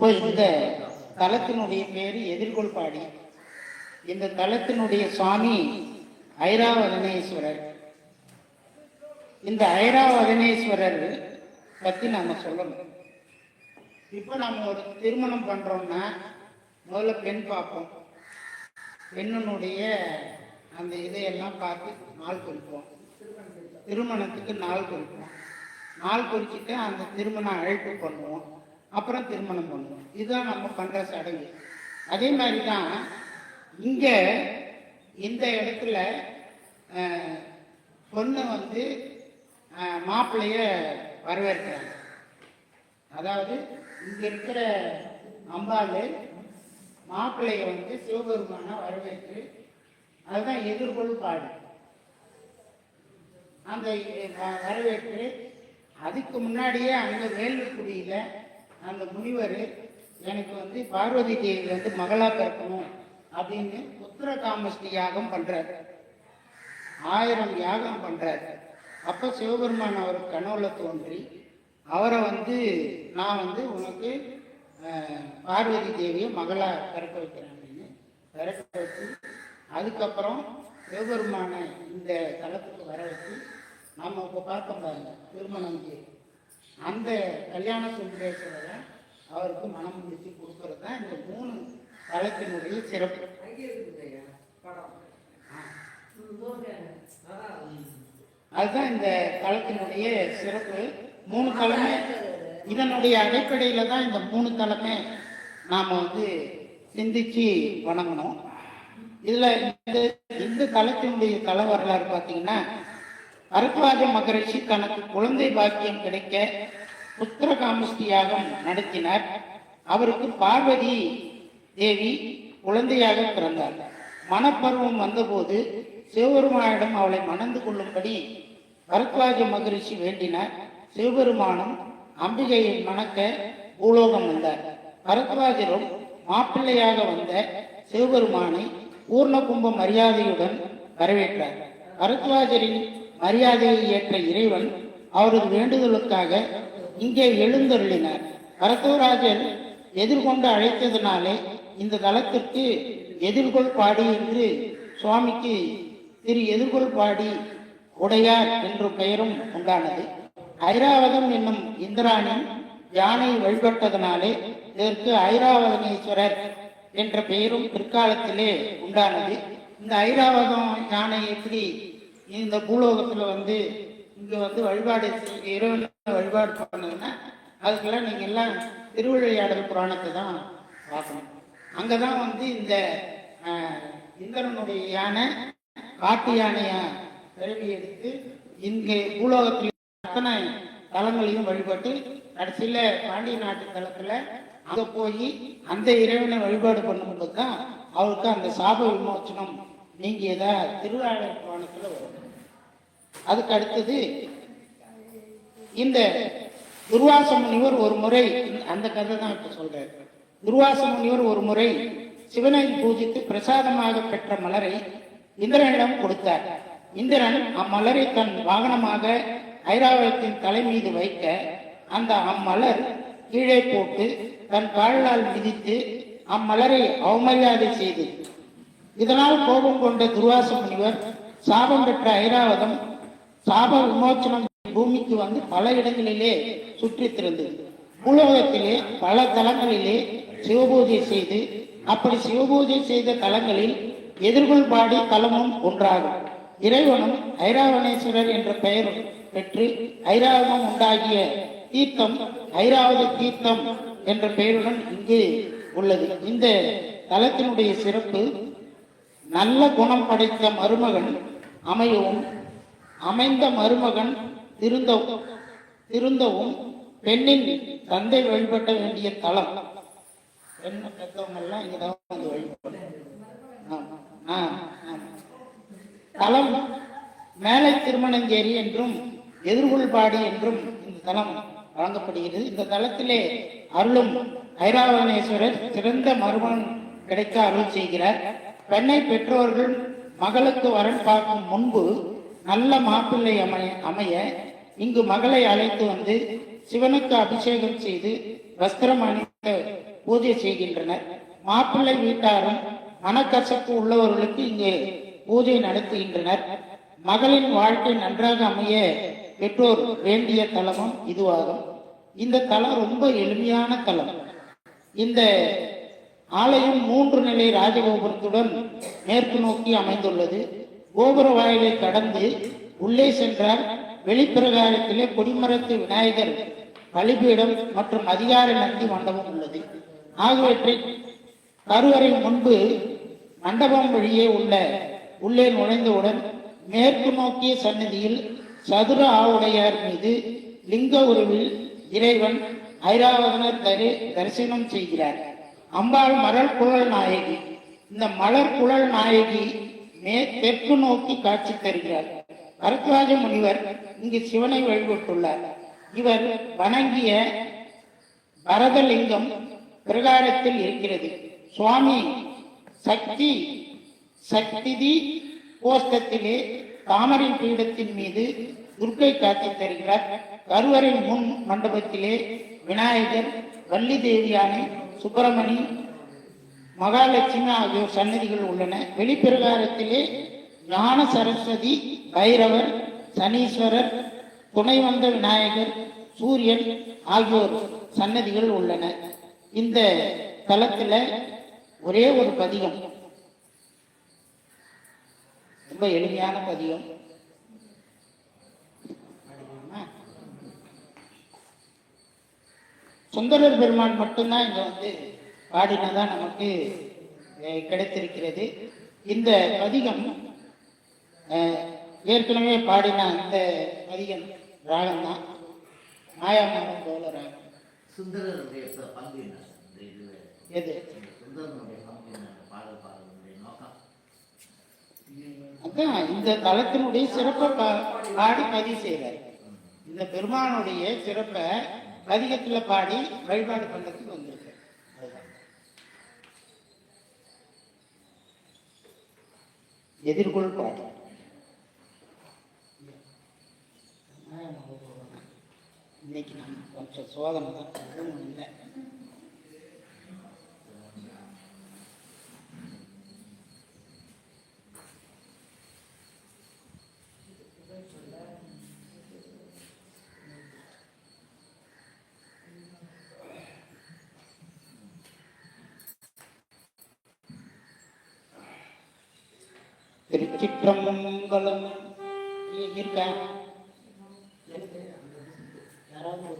இப்போ இந்த தலத்தினுடைய பேர் எதிர்கொள்பாடி. இந்த தலத்தினுடைய சுவாமி ஐராவதனேஸ்வரர். இந்த ஐராவதனேஸ்வரர் பத்தி நாம சொல்லணும். இப்போ நம்ம ஒரு திருமணம் பண்றோம்னா முதல்ல பெண் பார்ப்போம். பெண்ணினுடைய அந்த இதையெல்லாம் பார்த்து நாள் குறிப்போம். திருமணத்துக்கு நாள் குறிப்போம். நாள் குறிச்சிட்டு அந்த திருமணம் அழைப்பு பண்ணுவோம். அப்புறம் திருமணம் பண்ணுவோம். இதுதான் நம்ம பண்ணுற சடங்கு. அதே மாதிரி தான் இங்கே இந்த இடத்துல பொண்ணு வந்து மாப்பிள்ளைய வரவேற்கிறாங்க. அதாவது இங்கே இருக்கிற அம்பாள் மாப்பிள்ளைய வந்து சிவபெருமான வரவேற்று அதுதான் எதிர்கொள் பாடு அந்த வ- வரவேற்று அதுக்கு முன்னாடியே அங்க வேலுக்குடியில அந்த முனிவர் எனக்கு வந்து பார்வதி தேவி வந்து மகளாக பிறக்கணும் அப்படின்னு புத்திர காமஸ்டி யாகம் பண்றாரு ஆயிரம் யாகம் பண்றாரு அப்ப சிவபெருமான் அவர் கனவுல தோன்றி அவரை வந்து நான் வந்து உனக்கு பார்வதி தேவியை மகளா பிறக்க வைக்கிறேன் அப்படின்னு பிறக்க வச்சு அதுக்கப்புறம் சிவபெருமானை இந்த தளத்துக்கு வர வச்சு நம்ம இப்போ பார்க்க பாருங்க திருமணம் செய்து. அந்த கல்யாண சுந்தரேஸ்வரரை அவருக்கு மனம் முடிச்சு கொடுக்கறது தான் இந்த மூணு தளத்தினுடைய சிறப்பு. அதுதான் இந்த தளத்தினுடைய சிறப்பு. மூணு தலைமை இதனுடைய அடிப்படையில் தான் இந்த மூணு தலைமை நாம் வந்து சிந்திச்சு வணங்கணும். இதில் இந்த இந்த தளத்தினுடைய தலை வரலாறு பார்த்தீங்கன்னா பரத்வாஜ மகரிஷி தனக்கு குழந்தை பாக்கியம் கிடைக்க புத்திர யாகம் நடத்தினார். அவருக்கு பார்வதி தேவி குழந்தையாக பிறந்தார். மனப்பருவம் வந்தபோது சிவபெருமானிடம் அவளை மணந்து கொள்ளும்படி பரத்வாஜ மகரிஷி வேண்டினார். சிவபெருமானும் அம்பிகையை மணக்க பூலோகம் வந்தார். பரத்வாஜரும் மாப்பிள்ளையாக வந்த சிவபெருமானை பூர்ண கும்ப மரியாதையுடன் வரவேற்றார். பரத்வாஜரின் மரியாதையை ஏற்ற இறைவன் அவரது வேண்டுதலுக்காக இங்கே எழுந்தருளினார். பரத்வராஜர் எதிர்கொண்டு அழைத்ததினாலே இந்த தலத்திற்கு எதிர்கொள் பாடி என்று சுவாமிக்கு திரு எதிர்கொள் பாடி உடையார் என்ற பெயரும் உண்டானது. ஐராவதம் என்னும் இந்திராணன் யானை வழிபட்டதனாலே இதற்கு ஐராவதனீஸ்வரர் என்ற பெயரும் பிற்காலத்திலே உண்டானது. இந்த ஐராவதம் யானை எப்படி இந்த பூலோகத்துல வந்து இங்க வந்து வழிபாடு செய்- வழிபாடு பண்ணதுன்னா அதுக்கெல்லாம் நீங்க எல்லாம் திருவிளையாடல் புராணத்தை தான் பார்க்கணும். அங்கதான் வந்து இந்த இந்திரனுடைய யானை காட்டு யானையை பிறவி எடுத்து இங்கே பூலோகத்தில் அத்தனை தலங்களையும் வழிபட்டு கடைசியில பாண்டிய நாட்டு தளத்தில் அங்க போய் அந்த இறைவனை வழிபாடு பண்ணும்போது தான் அவருக்கு அந்த சாப விமோச்சனம் நீங்கியதா திருவாளர் புராணத்துல வரும். அதுக்கு அடுத்தது இந்த துர்வாச முனிவர் ஒரு முறை அந்த கதை தான் இப்ப சொல்றாரு துர்வாச முனிவர் ஒரு முறை சிவனை பூஜித்து பிரசாதமாக பெற்ற மலரை இந்திரனிடம் கொடுத்தார். இந்திரன் அம்மலரை தன் வாகனமாக ஐராவதத்தின் தலை மீது வைக்க அந்த அம்மலர் கீழே போட்டு தன் காலால் மிதித்து அம்மலரை அவமரியாதை செய்தது இதனால் கோபம் கொண்ட துர்வாச முனிவர் சாபம் பெற்ற ஐராவதம் சாப விமோச்சனம் பூமிக்கு வந்து பல இடங்களிலே சுற்றித்திருந்தது பூலோகத்திலே பல தலங்களிலே சிவபூஜை செய்து அப்படி சிவபூஜை செய்த தலங்களில் எதிர்கொள்பாடி தலமும் ஒன்றாகும். இறைவனும் ஐராவணேஸ்வரர் என்ற பெயர் பெற்று ஐராவதம் உண்டாகிய தீர்த்தம் ஐராவத தீர்த்தம் என்ற பெயருடன் இங்கு உள்ளது. இந்த தலத்தினுடைய சிறப்பு நல்ல குணம் படைத்த மருமகன் அமையவும் அமைந்த மருமகன் திருந்தவும் திருந்தவும் பெண்ணின் தந்தை வழிபட்ட வேண்டிய தலம். பெண் பெற்றவங்கெல்லாம் இங்கே இங்கதான் வந்து வழிபடும் ஆமா. ஆ, தலம் மேலை திருமணஞ்சேரி என்றும் எதிர்கொள்பாடி என்றும் இந்த தலம் வழங்கப்படுகிறது. இந்த தலத்திலே அருளும் ஐராவணேஸ்வரர் சிறந்த மருமகன் கிடைக்க அருள் செய்கிறார். பெண்ணை பெற்றோர்கள் மகளுக்கு வரன் பார்க்கும் முன்பு நல்ல மாப்பிள்ளை அமைய அமைய இங்கு மகளை அழைத்து வந்து சிவனுக்கு அபிஷேகம் செய்து வஸ்திரம் அணிந்த பூஜை செய்கின்றனர். மாப்பிள்ளை வீட்டாரும் மனக்கசப்பு உள்ளவர்களுக்கு இங்கே பூஜை நடத்துகின்றனர். மகளின் வாழ்க்கை நன்றாக அமைய பெற்றோர் வேண்டிய தலமும் இதுவாகும். இந்த தலம் ரொம்ப எளிமையான தலம். இந்த ஆலயம் மூன்று நிலை ராஜகோபுரத்துடன் மேற்கு நோக்கி அமைந்துள்ளது. கோபுர வாயிலை கடந்து உள்ளே சென்றால் வெளிப்பிரகாரத்திலே கொடிமரத்து விநாயகர் பலிபீடம் மற்றும் அதிகார நந்தி மண்டபம் உள்ளது. ஆகியவற்றை கருவறை முன்பு மண்டபம் வழியே உள்ள உள்ளே நுழைந்தவுடன் மேற்கு நோக்கிய சன்னதியில் சதுர ஆவுடையார் மீது லிங்க உருவில் இறைவன் ஐராவதனர் தரு தரிசனம் செய்கிறார். அம்பாள் மலர் குழல் நாயகி. இந்த மலர் குழல் நாயகி தெற்கு நோக்கி காட்சி தருகிறார். பரத்வாஜ முனிவர் இங்கு சிவனை வழிபட்டுள்ளார். இவர் வணங்கிய பரதலிங்கம் பிரகாரத்தில் இருக்கிறது. சுவாமி சக்தி சக்திதி கோஷ்டத்திலே தாமரை பீடத்தின் மீது துர்க்கை காட்சி தருகிறார். கருவறை முன் மண்டபத்திலே விநாயகர் வள்ளி தேவியானை சுப்பிரமணி மகாலட்சுமி ஆகியோர் சன்னதிகள் உள்ளன. வெளிப்பிரகாரத்திலே ஞான சரஸ்வதி பைரவர் சனீஸ்வரர் துணை வந்த விநாயகர் சூரியன் ஆகியோர் சன்னதிகள் உள்ளன. இந்த தலத்துல ஒரே ஒரு பதிகம். ரொம்ப எளிமையான பதிகம். சுந்தரர் பெருமான் மட்டும்தான் இங்க வந்து பாடினதா நமக்கு கிடைத்திருக்கிறது. இந்த பதிகம் ஏற்கனவே பாடின அந்த பதிகம் ராகம் தான் மாயாமரம் போல ராகம் பங்கு இந்த எது? சுந்தரனுடைய பங்கு இந்த நோக்கம்? அதான் இந்த தலத்தினுடைய சிறப்பை பாடி பதிவு செய்கிறார் இந்த பெருமானுடைய சிறப்பை பதிகத்துல பாடி வழிபாடு பண்ணதுக்கு வந்திருக்கு அதுதான். எதிர்கொள்வார். இன்னைக்கு நம்ம கொஞ்சம் சோதனை தான் இல்லை திருச்சிற்றம்பலம் இ- இருக்கா யாராவது